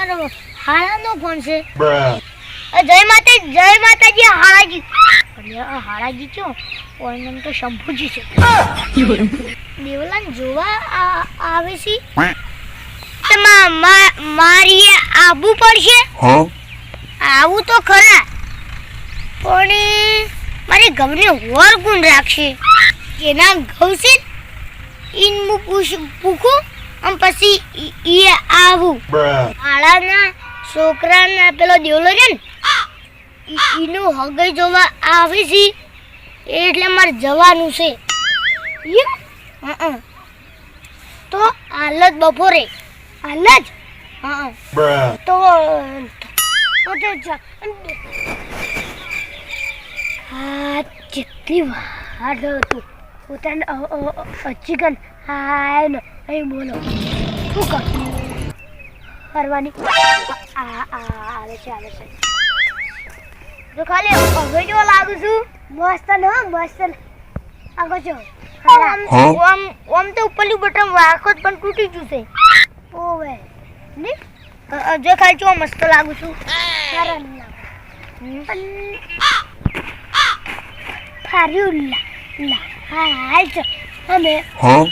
મારો હાળાનો ફોન છે. જય માતા જય માતાજી હાળાજી. અલ્યા ઓય નામ તો શંભુજી છે. દેવલાન જોવા આવે છે? મા- મા- મારી આબુ પડશે. આવું તો ખરા પણ મારે ગમને વર ગુણ રાખશે. એના ઘઉં છે ઈન હું પૂછું અને પછી ઈ- આવું. Bruh. છોકરાને પેલો દેવલો છે ને ઈનું હગઈ જોવા આવે છે એટલે મારે જવાનું છે. તો હાલ જ બપોરે. હાલ જ. તો હા કેટલી વાર હતું. પોતાને ચિકન હાય ને અહીં બોલો. શું કર આ આવે છે આવે છે. તો ખાલી હવે જો લાગુ છું. મસ્ત ને હો, મસ્ત. આગળ જો ઓમ આમ તો ઉપરનું બટન વાખો જ પણ તૂટી ગયું છે ઓવે ને? જો ખાલી જો મસ્ત લાગુ છું. સારા લાગે. ફાર્યું લા લા. હા હાલ છે અમે Huh?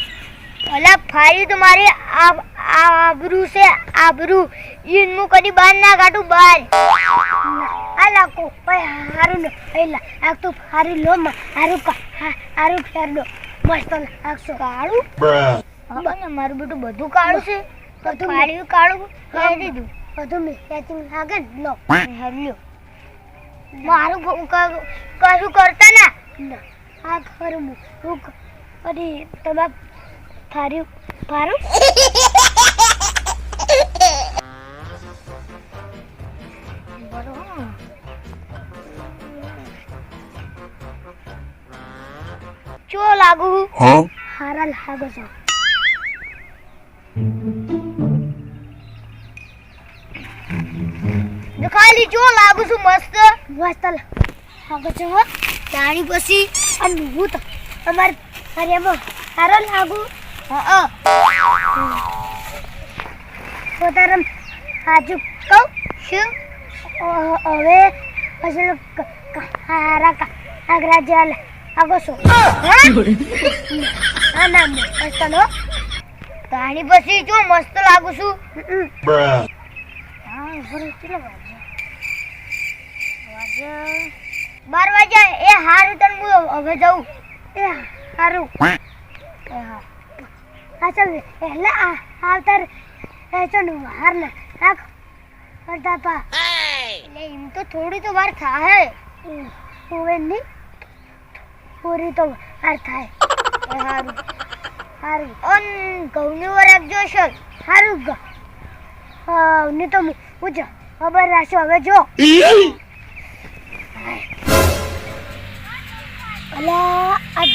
અલા ફારી તો મારે આબરૂ છે આબરૂ. ઈન હું કદી બહાર ના કાઢું બહાર. આ લાકો ભાઈ હારું ને એલા આ તો ફારી લો માં. હારું કા હારું ફેર દો મસ્ત લાગશો કાળું. Bruh. મારું બેટું બધું કાળું છે. બધું ફાર્યું કાળું કહી દીધું બધું. મેં લાગે ને લો. હેલ્યો મારું કશું કરતા ના. આ ઘર હું અરે તમાર ફાર્યું ફારું ચો લાગુ? હારા લાગો છો. ખાલી જો લાગુ છું મસ્ત? મસ્ત લાગો છો તાણી પછી અને હું તો અમાર ફરિયામાં સારો લાગુ. હા પોતાના આજુ કહું શું હવે પછી હારા કા આગરા જેલ આગો છો. હા? ના મસ્ત નો. તાણી પછી જો મસ્ત લાગુ છું. હા કેટલા વાગે બાર વાગ્યા એ હારું તને હું હવે જાઉં. એ હારું. એ હા. હા ચાલ એટલે આવતાર એ ચાલ હાર ને રાખ. કરતા એટલે એમ તો થોડી તો વાર થાય હવે નહીં. પૂરી તો વાર થાય એ હારું. હારું. અન ઘઉંની વાર રાખજો સર હારું ગ તો હું જ ખબર રાખશો હવે જો. અલા આ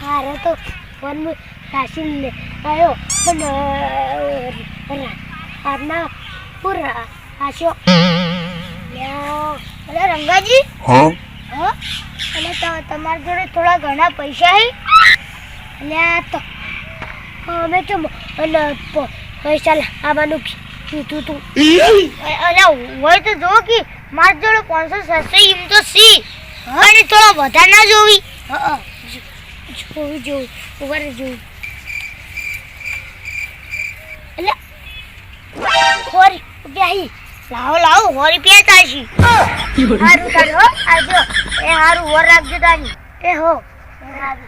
હારે તો ફોન લે આવ્યો પણ આના પૂરા આશો અલા રંગાજી હા અને ત- તમારા જોડે થોડા ઘણા પૈસા હે અને આ તો અમે તો અને પૈસા લાવવાનું કીધું તું અને હોય તો જો કે મારા જોડે પાંચસો સાતસો એમ તો સી અને થોડો વધારે ના જોવી. જોવી જોવી. ઊભા જોવી. એટલે હોરી પ્યાહી લાવો લાવો સો રૂપિયા તાશી સારું સારું હો આવજો એ સારું વર રાખજો તારી. એ હો.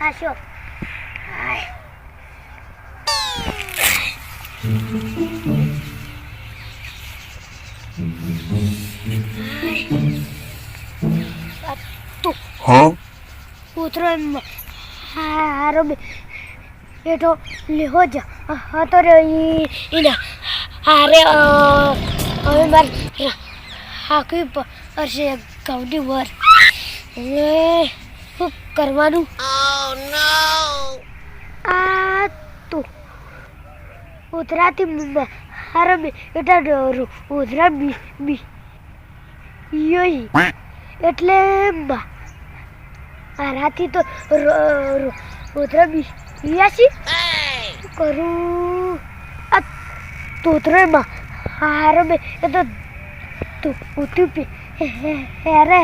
હાશો Thank તું ઉતરો એમ હારો બે બેઠો લેહો જ. હતો રે ઈ ઈને હારે હવે મારે હાકવી પડશે ગાઉડી વર. એ શું કરવાનું? આ તું. ઉતરાથી હારો બે એટલે ઉતરા બી બી યોય એટલે બા આનાથી તો રોતરા બિયાસી કરું. આ તોતરામાં હારો બે એ તો તું ઉઠ્યું પે હેરે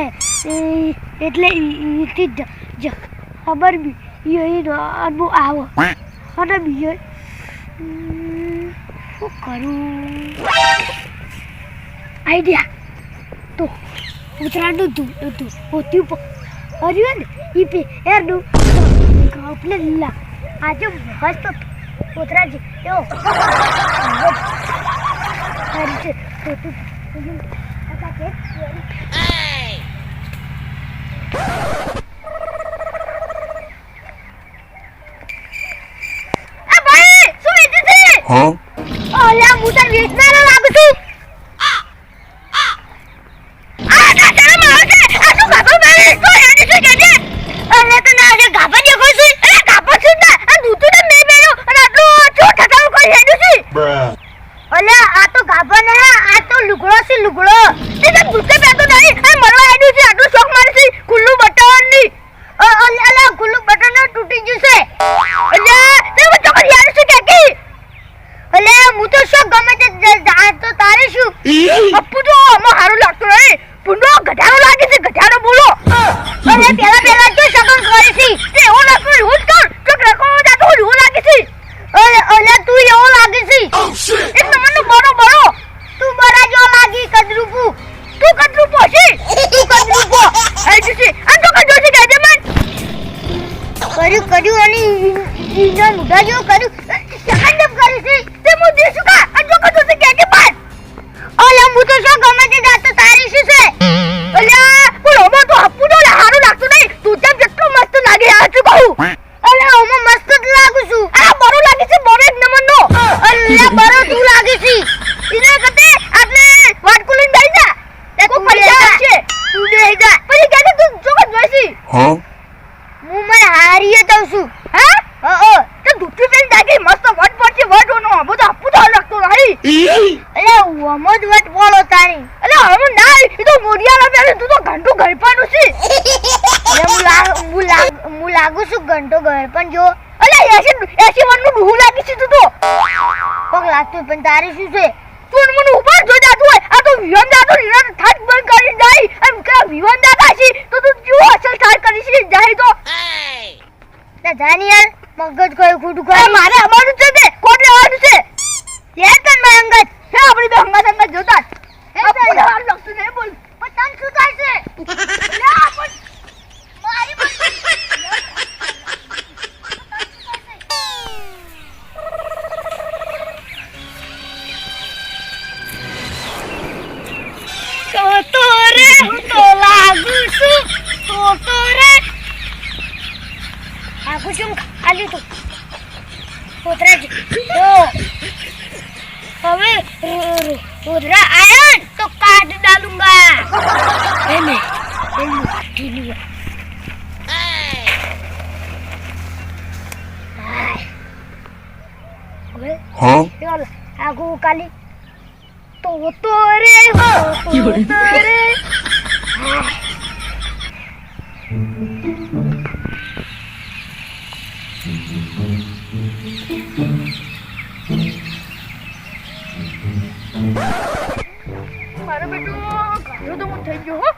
એટલે ઈથી જ ખબર બી ઈ ઈ અનબુ આવો. અને બી હમ, શું કરું? આઈડિયા. તો ઉતરાનું તું તું ઉઠ્યું પ. હર્યું ને? Huh? ઓલા હું? તને વેચનારો લાગુ છું. આ ના શરમ આવે છે આ શું ગાભા મારે તો એને શું કહે છે અલે તો ના જે ગાભા દેખો છું અરે ગાભા છું ના આ દૂધું તો મેં બેરો અને આટલું છો ઠકાવ કોઈ હેડું છે Bruh. અલે આ તો ગાભા ને આ તો લુગડો છે લુગડો તે તો દૂધે પહેરતો નહીં આ મરવા હેડું છે આટલું શોખ મારે છે ખુલ્લું બટનની અલે અલે ખુલ્લું બટન તૂટી ગયું છે અલે તે હું ચોકર યાર છે કે કી અલે હું તો શું ગમે તે જ- જા તો તારે શું અપ્પુ તો આમાં હારું લાગતું નહીં પુંડો ગધાડો લાગે છે ગધાડો બોલો અરે પેલા પેલા તો શકન કરે છે તે એવું લાગતું એવું જ કર તો રકો જાતો એવું લાગે છે અરે અલે તું એવો લાગે છે Oh shit! એક નંબરનો બરો બરો તું બરા જો લાગી કદરૂપુ તું કદરૂપો છે? તું કદરૂપો આઈ kan આ તો કદો Kadu, kadu, ani... કર્યું કર્યું અને kadu. મુઢા જેવો કર્યું સેકન્ડ અપ કરી છે. તે મુ દેશું કા? આ જો કદો છે કે કે tarik si મુ તો શું ગમે તે જાતો તારી શું છે ઓલા પણ ઓમો તો હપ્પુ તો હારું લાગતું નહીં તું તેમ જેટલું મસ્ત લાગે આ શું કહું અલે ઓમો મસ્ત જ લાગુ છું આ બરો લાગે છે બરો એક નંબરનો અલે બરો તું લાગે છે ઇને કતે આપણે વાટકુલીન દઈ જા તે કો પૈસા આપશે તું દે જા પછી કે તું જોક જોઈસી Huh? હું મને હારીએ દઉં છું હા ઓ ઓ તો દુખી પેન દાગી મસ્ત વટ પડશે વટ ઓનો બધો આપું તો લાગતો નહીં અલે ઓમો જ વટ બોલો તારી અલે હું ના મોડિયાલા પેલે તું તો ઘંટો ગળપાનું છે. અલે હું લાગ હું લાગ હું લાગુ છું ઘંટો ગળપણ જો અલે એસી એસી વનનું ડૂહું લાગી છે તું તો. પગ લાગતું પણ તારી શું છે? તું મને ઉપર જો જાતું હોય. આ તો વિવાન દાદો નિરાત થાક બંધ કરી જાય. એમ કે વિવાન દાદા છે તો તું જો અસલ થાક કરી છે? જાય તો. ના જાની યાર. મગજ કોઈ ખોટું કરે મારે અમારું છે તે. કોટ લેવાનું છે? યાર તન મેં અંગત. હે આપણી તો અંગત અંગત જોતા. આપણે હાલ લખતું નહીં બોલ. શું થાય છે મારી તો તો તો લાગુ છું. તો તો રે. લાગુ છું ખાલી તું. ઉતરા જ. જો હવે ઉતરા આયા ને તો કાટ ડાલુંગા એને એનું ઢીલું હવે Huh? ચાલ આગુ કાલી તો તો રે હો તો તો રે મારો બેટો ઘાયો તો હું થઈ ગયો હો.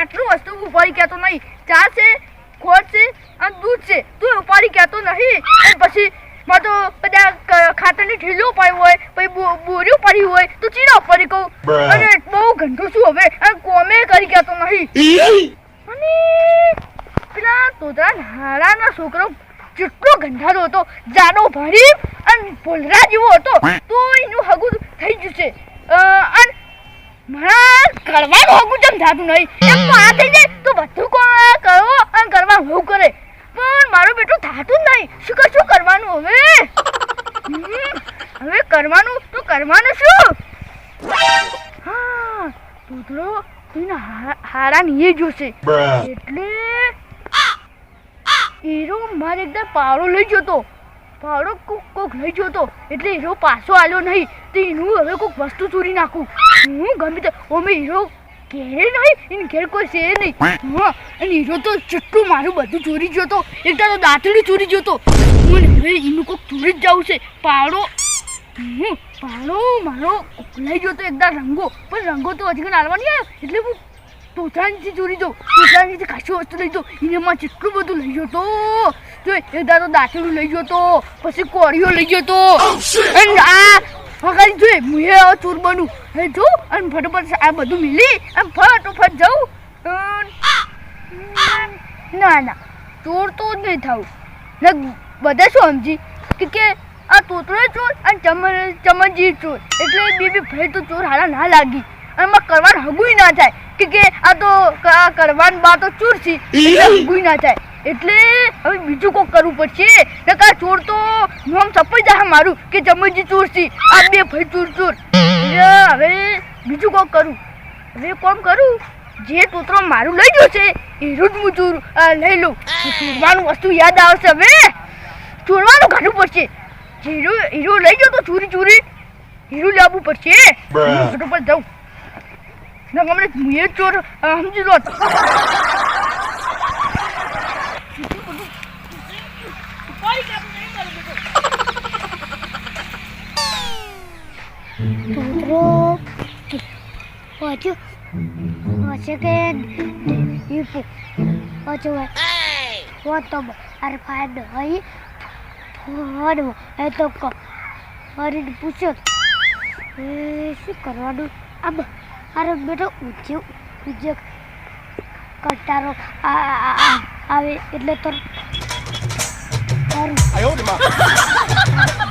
આટલું વસ્તુ ઉપાડી કહેતો નહીં. ચા છે ખોટ છે અને દૂધ છે. તું ઉપાડી કહેતો નહીં. પછી મારે તો બધા ખાતરની ઢીલું પડ્યું હોય પછી બો- બોરીઓ હોય તો ચીના ઉપાડી કહું. અને બહુ ગંદુ છું હવે. અને કોમે કરી કહેતો નહીં. અને પેલા તોતરા નાળાના છોકરો જેટલો ગંધારો હતો. જાડો ભરી અને ભોલરા જેવો હતો તો એનું હગું થઈ ગયું છે અને મારા કરવાનું હગું જેમ થતું નહીં. એમ તો આ થઈ જાય તો બધું કોણ કરો અને કરવા હું કરે. પણ મારું બેટું થતું જ નહીં. શું કે શું કરવાનું હવે? હવે કરવાનું તો કરવાનું શું? હા તોતરો એને હારા નીએ જોશે. એટલે હીરો મારે એકદમ પાવડો લઈ ગયો પાવડો કોક કોક લઈ ગયો તો એટલે હીરો પાછો આવ્યો નહીં, તો એનું હવે કોક વસ્તુ ચોરી નાખું. હું ગમે તે ઓમે હીરો ઘેરે નહીં, એને ઘેર કોઈ છે નહીં. હા, અને હીરો તો ચટલું મારું બધું ચોરી ગયો તો એકદમ તો દાંતડી ચોરી ગયો તો હું હવે એનું કોક ચોરી જ જવું છે. પાડો હું મારો મારો લઈ ગયો તો એકદા રંગો. પણ રંગો તો હજી હાલવા નહીં આવ્યો, એટલે હું તોતાનીથી ચોરી જાઉં તોતાનીથી ખાસી વસ્તુ લઈ જાઉં એને માં જેટલું બધું લઈ ગયો તો જો એકદા તો દાંતેલું લઈ ગયો તો પછી કોળીઓ લઈ ગયો તો અને આ વગાડી જોઈએ હું એ હવે ચોર બનું એ જો અને આ બધું મિલી અને ફટોફટ જાઉં ના ના ચોર તો જ નહીં થવું બધા શું સમજી કે કે આ તોતરો ચોર અને ચમન ચમનજી ચોર એટલે બે બે ભાઈ તો ચોર હારા ના લાગી અને એમાં કરવાનું હગુય ના થાય કે કે આ તો કરવાન બા તો ચોર છે. એટલે હગુય ના જાય. એટલે હવે બીજું કોક કરવું પડશે. નકા ચોર તો નામ સપાઈ જાય મારું કે જમજી ચોર છે. આ બે ભાઈ ચોર ચોર. હવે બીજું કોક કરું. હવે કોમ કરું. જે તોતરો મારું લઈ ગયો છે એ જ હું ચોર લઈ લઉં. ચોરવાનું વસ્તુ યાદ આવશે હવે. ચોરવાનું કાઢવું પડશે. હીરો હીરો લઈ ગયો તો ચોરી ચોરી. હીરો લાવવું પડશે. હું ફટોફટ જાઉં. ના હમણાં હું એ ચોર સમજી લો પાછું વાત તો અરે ફાયદો હોય ફાયદો એ તો ક હરીને પૂછ્યો એ શું કરવાનું આમ અરે બેટો ઉજ્જુ ઉજ્જુ કટારો આવે એટલે તો